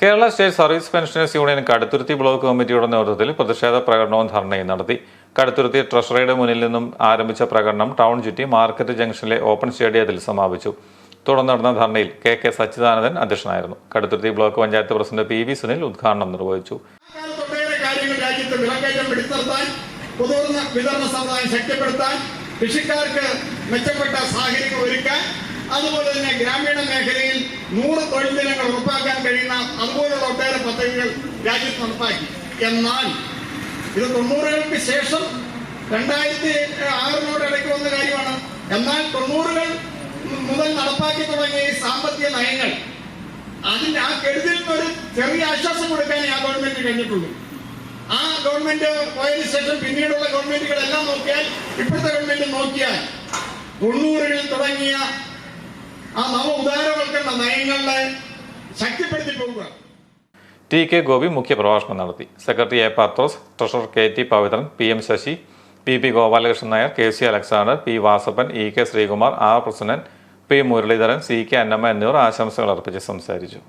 Kerala state service pensioners union Kaduthuruthy block കമ്മിറ്റിയുടെ നേതൃത്വത്തിൽ പ്രതിഷേധ പ്രകടനവും ധർണയും നടത്തി. കടുത്തുരുത്തി ട്രഷറിയുടെ മുന്നിൽ നിന്നും ആരംഭിച്ച പ്രകടനം ടൗൺ ചുറ്റി മാർക്കറ്റ് ജംഗ്ഷനിലെ ഓപ്പൺ സ്റ്റേഡിയത്തിൽ സമാപിച്ചു. തുടർന്ന് നടന്ന ധർണയിൽ കെ കെ സച്ചിദാനന്ദൻ അധ്യക്ഷനായിരുന്നു. Kaduthuruthy block panchayat president P V Sunil ഉദ്ഘാടനം നിർവഹിച്ചു. കൃഷിക്കാർക്ക് മെച്ചപ്പെട്ട സാഹചര്യങ്ങൾ ഒരുക്കാൻ അതുപോലെ തന്നെ ഗ്രാമീണ മേഖലയിൽ നൂറ് തൊഴിൽ ദിനങ്ങൾ ഉറപ്പാക്കാൻ കഴിയുന്ന അതുപോലുള്ള ഒട്ടേറെ പദ്ധതികൾ രാജ്യത്ത് നടപ്പാക്കി. എന്നാൽ ഇത് തൊണ്ണൂറുകൾക്ക് ശേഷം രണ്ടായിരത്തി ആറിനോട് ഇടയ്ക്ക് വന്ന കാര്യമാണ്. എന്നാൽ തൊണ്ണൂറുകൾ മുതൽ നടപ്പാക്കി തുടങ്ങിയ ഈ സാമ്പത്തിക നയങ്ങൾ അതിന്റെ ആ കെടുതിൽ ഒരു ചെറിയ ആശ്വാസം കൊടുക്കാൻ ആ ഗവൺമെന്റ് കഴിഞ്ഞിട്ടുള്ളൂ. ആ ഗവൺമെന്റ് പോയതിനു ശേഷം പിന്നീടുള്ള ഗവൺമെന്റുകളെല്ലാം നോക്കിയാൽ ഇപ്പോഴത്തെ ഗവൺമെന്റ് നോക്കിയാൽ തൊണ്ണൂറുകളിൽ തുടങ്ങിയ ആ നവ നയങ്ങളെ ശക്തിപ്പെടുത്തി പോവുക. ടി കെ ഗോപി മുഖ്യപ്രഭാഷണം നടത്തി. Secretary A Pathros treasurer K T Pavithran P M Sasi P P Gopalakrishnan Nair K C Alexander P Vasappan E K Sreekumar R Prasannan P Muraleedharan C K Annamma എന്നിവർ ആശംസകൾ അർപ്പിച്ച് സംസാരിച്ചു.